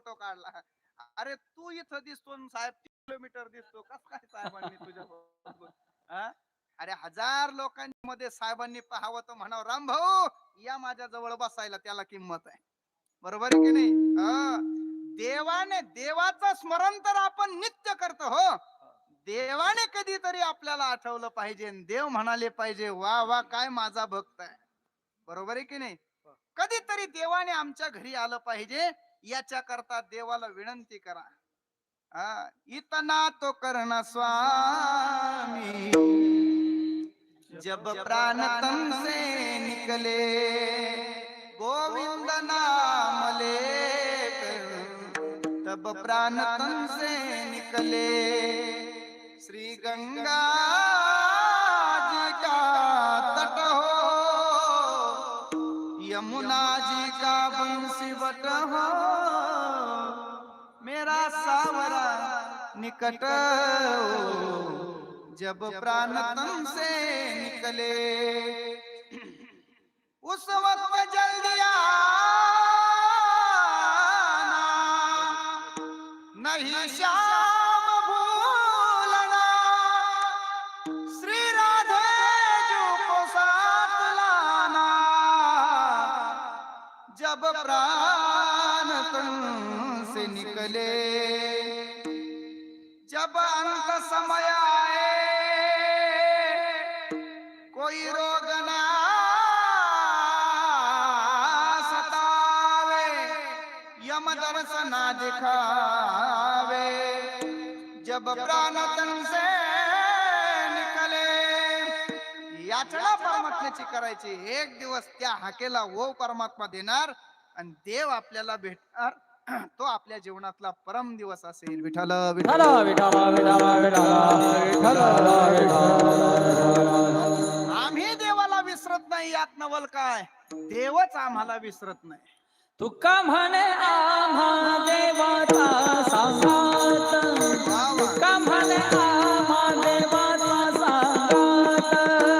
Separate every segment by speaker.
Speaker 1: Photo काढला. अरे तू इथं दिसतो साहेब किलोमीटर दिसतो. कस काय साहेबांनी तुझ्या? हा? अरे हजार लोकांमध्ये साहेबांनी पाहावं तर म्हणावं राम भाऊ या माझ्या जवळ बसायला त्याला किंमत आहे. बरोबर की नाही? हा. देवाने देवाचं स्मरण तर आपण नित्य करतो हो. देवाने कधीतरी आपल्याला आठवलं पाहिजे देव म्हणाले पाहिजे वा वा काय माझा भक्त आहे. बरोबर आहे की नाही? कधीतरी देवाने आमच्या घरी आलं पाहिजे याच्या करता देवाला विनंती करा. हा, इतना तो करना स्वामी. जब प्राण तन से निकले गोविंद नाम ले तब प्राण तन से निकले. श्री गंगा बंसी बट हो मेरा सावरा निकट जब प्राण तन से निकले। उस वक्त जल्दी आना नहीं श्याम जब प्राण तन से निकले। जब अंत समय आए कोई रोग ना सतावे यम दर्शना दिखावे। जब प्राण तन से निकले याचना परमात्म्याची करायची एक दिवस त्या हाकेला वो परमात्मा देणार आणि देव आपल्याला भेटणार तो आपल्या जीवनातला परम दिवस असेल. विठ्ठल
Speaker 2: विठ्ठल.
Speaker 1: आम्ही देवाला विसरत नाही यात नवल काय? देवच आम्हाला विसरत नाही.
Speaker 2: तुका म्हणे आम्हा देवाचा सांगात. तुका म्हणे आम्हा देवाचा सांगात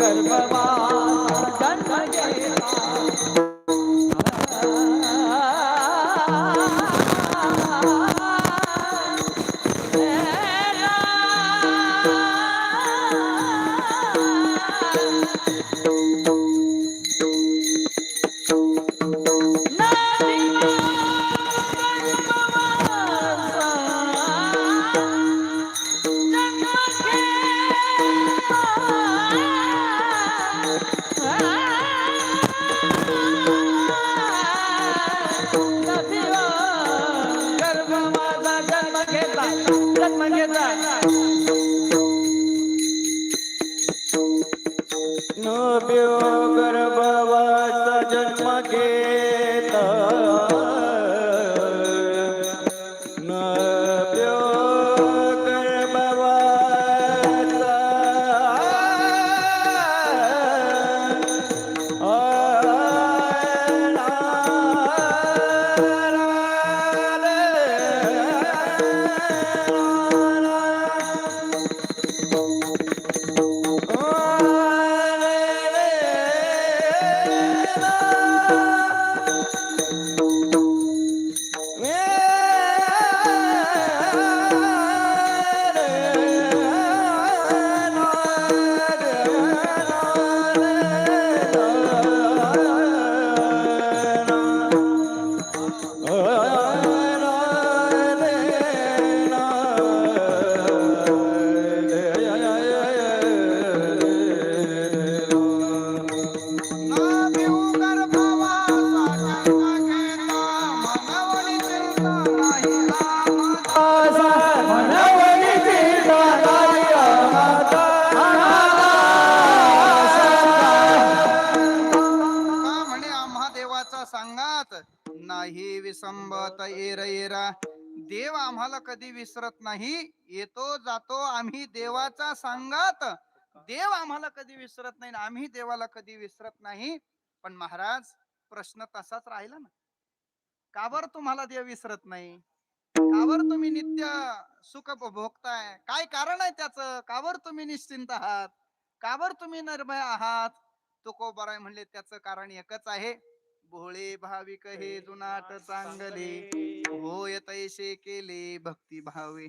Speaker 1: गर्भवा
Speaker 2: जन्म
Speaker 1: गेला देवाचा सांगात नाही विसंबत एर एरा. देव आम्हाला कधी विसरत नाही येतो जातो आम्ही देवाचा सांगात. देव आम्हाला कधी विसरत नाही आम्ही देवाला कधी विसरत नाही. पण महाराज प्रश्न तसाच राहिला ना. का बर तुम्हाला देव विसरत नाही? का बर तुम्ही नित्य सुख भोगताय? काय कारण आहे त्याचं? का बर तुम्ही निश्चिंत आहात? का बर तुम्ही निर्भय आहात? तुकोबाराय म्हणले त्याचं कारण एकच आहे. भोळे भाविक हे जुनाट चांगले. होय तैसे केले भक्ती भावे.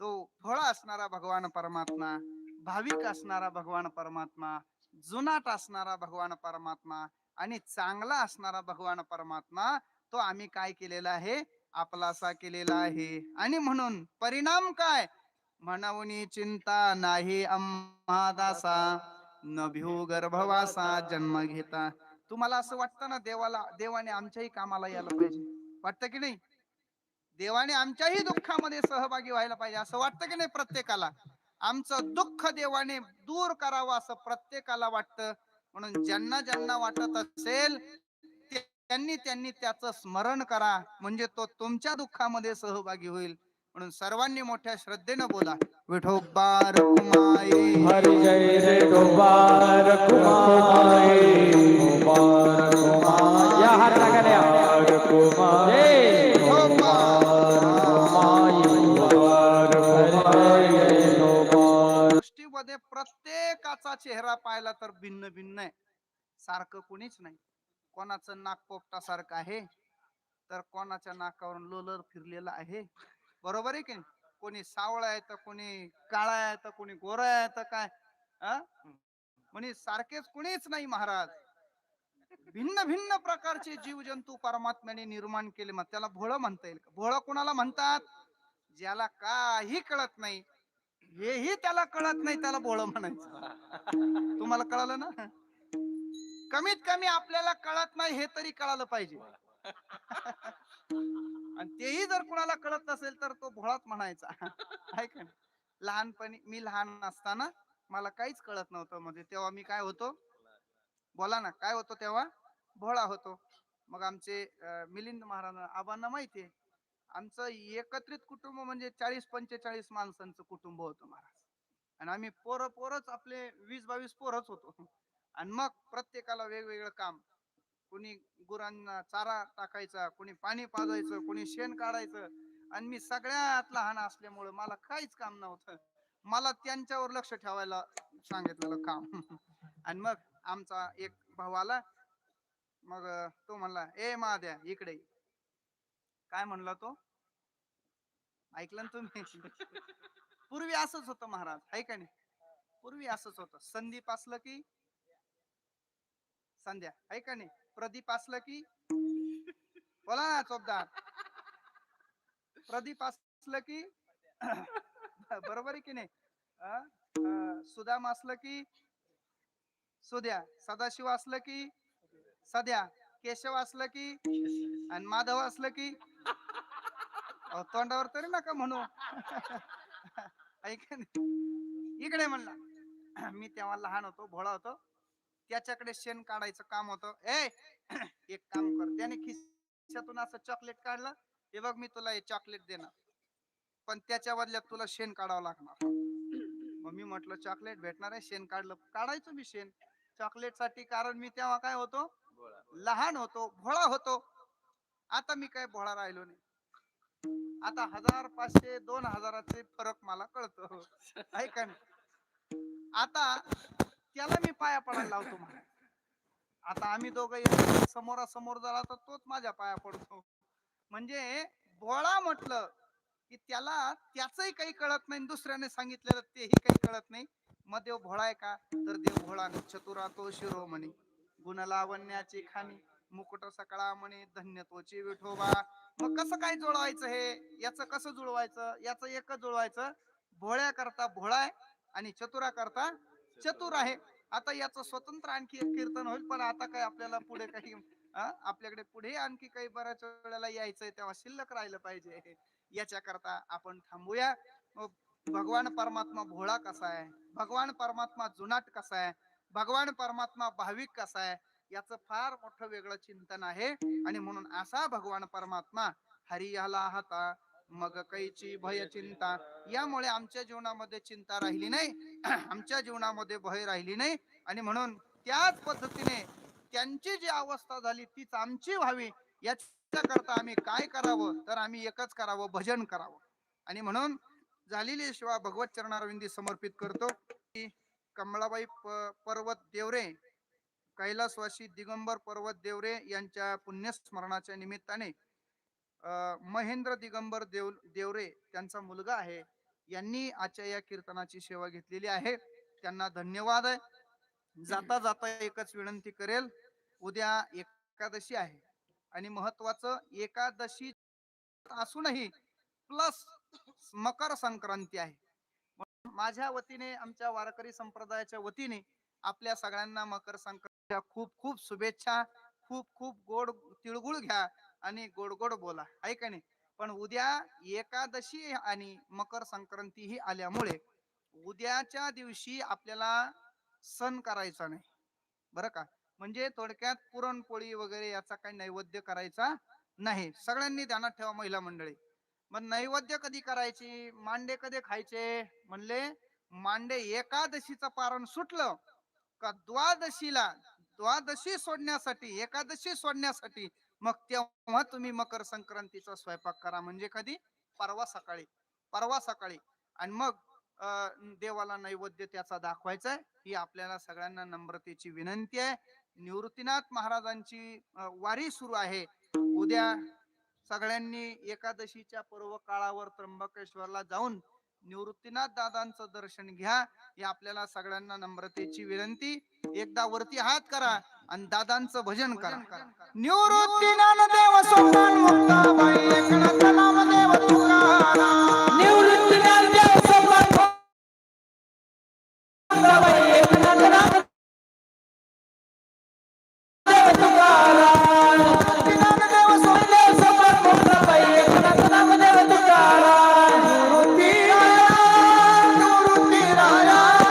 Speaker 1: तो भोळा असणारा भगवान परमात्मा भाविक असणारा भगवान परमात्मा जुनाट असणारा भगवान परमात्मा आणि चांगला असणारा भगवान परमात्मा तो आम्ही काय केलेला आहे? आपलासा केलेला आहे. आणि म्हणून परिणाम काय? म्हणून चिंता नाही आम्हा दासा न भिऊ गर्भवासा जन्म घेता. तुम्हाला असं वाटतं ना देवाला देवाने आमच्याही कामाला यायला पाहिजे? वाटतं की नाही? देवाने आमच्याही दुःखामध्ये सहभागी व्हायला पाहिजे असं वाटतं की नाही प्रत्येकाला? आमचं दुःख देवाने दूर करावं असं प्रत्येकाला वाटतं. म्हणून ज्यांना ज्यांना वाटत असेल त्यांनी त्यांनी त्याचं स्मरण करा. म्हणजे तो तुमच्या दुःखामध्ये सहभागी होईल. म्हणून सर्वांनी मोठ्या श्रद्धेनं बोला विठोबा रखुमाई.
Speaker 2: हरी जय रे डोबार कुमाई डोबार कुमाई या. हात लागाल्या कुमाई
Speaker 1: विठोबा सृष्टीमध्ये प्रत्येकाचा चेहरा पाहिला तर भिन्न भिन्न आहे. सारखं कोणीच नाही. कोणाचं नाक पोपटासारखं आहे तर कोणाच्या नाकावरून लोलर फिरलेलं आहे. बरोबर आहे की नाही? कोणी सावळा आहे तर कोणी काळा आहे तर कोणी गोरा आहे तर काय? म्हणे सारखेच कोणीच नाही महाराज. भिन्न भिन्न प्रकारचे जीव जंतू परमात्म्याने निर्माण केले. मग त्याला भोळ म्हणता येईल भोळं भोळ कोणाला म्हणतात? ज्याला काही कळत नाही. हेही त्याला कळत नाही त्याला भोळ म्हणायचं. तुम्हाला कळलं ना? कमीत कमी आपल्याला कळत नाही हे तरी कळालं पाहिजे. आणि तेही जर कुणाला कळत नसेल तर तो भोळाच म्हणायचा. आहे का लहानपणी मी लहान असताना मला काहीच कळत नव्हतं. म्हणजे तेव्हा मी काय होतो? बोला ना काय होतो तेव्हा? भोळा होतो. मग आमचे मिलिंद महाराज आबांना माहितीये आमचं एकत्रित कुटुंब म्हणजे चाळीस पंचेचाळीस माणसांचं कुटुंब होतं महाराज. आणि आम्ही पोरं पोरच आपले वीस बावीस पोरच होतो. आणि मग प्रत्येकाला वेगवेगळं काम. कोणी गुरांना चारा टाकायचा कोणी पाणी पाजायचं कोणी शेण काढायचं. आणि मी सगळ्यात लहान असल्यामुळं मला काहीच काम नव्हतं. मला त्यांच्यावर लक्ष ठेवायला सांगितलेलं काम. आणि मग आमचा एक भाऊ आला. मग तो म्हणला ए महाद्या इकडे काय म्हणला तो? ऐकलं ना तुम्ही? पूर्वी असंच होतं महाराज आहे का नाही? पूर्वी असंच होतं. संदीप असलं की संध्या आहे का नाही? प्रदीप असलं की? बोला ना चोपदार. प्रदीप असलं की? बरोबर आहे की नाही? अं? सुदाम असलं की? सुद्या. सदाशिव असलं की? सध्या केशव असलं की? आणि माधव असलं की? तोंडावर तरी नका म्हणू. ऐक इकडे म्हणला. मी तेव्हा लहान होतो भोळा होतो. त्याच्याकडे शेण काढायचं काम होतं. ए एक काम कर. त्याने खिशातून असं चॉकलेट काढलं. हे बघ मी तुला हे चॉकलेट देणार. पण त्याच्या बदल्यात तुला शेण काढावं लागणार. मग मी म्हटलं चॉकलेट भेटणार आहे. शेण काढलं. काढायचं मी शेण. चॉकलेटसाठी कारण मी तेव्हा काय होतो? लहान होतो. भोळा होतो. आता मी काय भोळा राहिलो नाही. आता हजार पाचशे दोन हजाराचे फरक मला कळतो. ऐका ना आता त्याला मी पाया पडायला लावतो म्हणा. आता आम्ही दोघं समोरासमोर झाला तर तोच माझ्या पाया पडतो. म्हणजे भोळा म्हटलं की त्याला त्याचही काही कळत नाही. दुसऱ्याने सांगितलेलं तेही काही कळत नाही. मग देव भोळा आहे का? तर देव भोळा चतुरा तो शिरो म्हणे. गुण लावण्याची खाणी मुकुट सकाळा म्हणे. धन्य तोची विठोबा. मग कसं काय जुळवायचं हे? याचं कसं जुळवायचं? याचं एकच जुळवायचं. भोळ्या करता भोळाय आणि चतुरा करता चतुर आहे. आता याचं स्वतंत्र आणखी एक कीर्तन होईल पण आता काय आपल्याला पुढे काही आपल्याकडे पुढे आणखी काही बऱ्याच वेळेला यायचंय तेव्हा शिल्लक राहिलं पाहिजे. याच्या करता आपण थांबूया. भगवान परमात्मा भोळा कसा आहे? भगवान परमात्मा जुनाट कसा आहे? भगवान परमात्मा भाविक कसा आहे? याचं फार मोठं वेगळं चिंतन आहे. आणि म्हणून असा भगवान परमात्मा हरियाला हाता मग कैची भय चिंता यामुळे आमच्या जीवनामध्ये चिंता राहिली नाही. आमच्या जीवनामध्ये भय राहिली नाही. आणि म्हणून त्याच पद्धतीने त्यांची जी अवस्था झाली तीच आमची व्हावी याच्या करता आम्ही काय करावं? तर आम्ही एकच करावं भजन करावं. आणि म्हणून झालेली शिवा भगवत चरणारविंदी समर्पित करतो. की कमळाबाई पर्वत देवरे कैलासवासी दिगंबर पर्वत देवरे यांच्या पुण्यस्मरणाच्या निमित्ताने महेंद्र दिगंबर देव देवरे त्यांचा मुलगा आहे. यांनी आजच्या या कीर्तनाची सेवा घेतलेली आहे. त्यांना धन्यवाद आहे. जाता जाता एकच विनंती करेल उद्या एकादशी आहे. आणि महत्वाचं एकादशी असूनही प्लस मकर संक्रांती आहे. माझ्या वतीने आमच्या वारकरी संप्रदायाच्या वतीने आपल्या सगळ्यांना मकर संक्रांतीच्या खूप खूप शुभेच्छा खूप खूप गोड तिळगुळ घ्या. आणि गोड गोड बोला आहे का नाही? पण उद्या एकादशी आणि मकर संक्रांती ही आल्यामुळे उद्याच्या दिवशी आपल्याला सण करायचा नाही. बरं का? म्हणजे थोडक्यात पुरणपोळी वगैरे याचा काही नैवेद्य करायचा नाही. सगळ्यांनी ध्यानात ठेवा महिला मंडळी. मग नैवेद्य कधी करायची? मांडे कधी खायचे? म्हणले मांडे एकादशीचं पारण सुटलं का द्वादशीला? द्वादशी सोडण्यासाठी एकादशी सोडण्यासाठी मग तेव्हा तुम्ही मकर संक्रांतीचा स्वयंपाक करा म्हणजे कधी? परवा सकाळी. परवा सकाळी. आणि मग अं, देवाला नैवेद्य त्याचा दाखवायचा आहे ही आपल्याला सगळ्यांना नम्रतेची विनंती आहे. निवृत्तीनाथ महाराजांची वारी सुरू आहे. उद्या सगळ्यांनी एकादशीच्या पर्व काळावर त्र्यंबकेश्वरला जाऊन निवृत्तीनाथ दादांचं दर्शन घ्या. ही आपल्याला सगळ्यांना नम्रतेची विनंती. एकदा वरती हात करा आणि दादांचं भजन करा. निवृत्ती
Speaker 2: ज्ञानदेव सोपान मुक्ताबाई एकनाथ नामदेव तुकाराम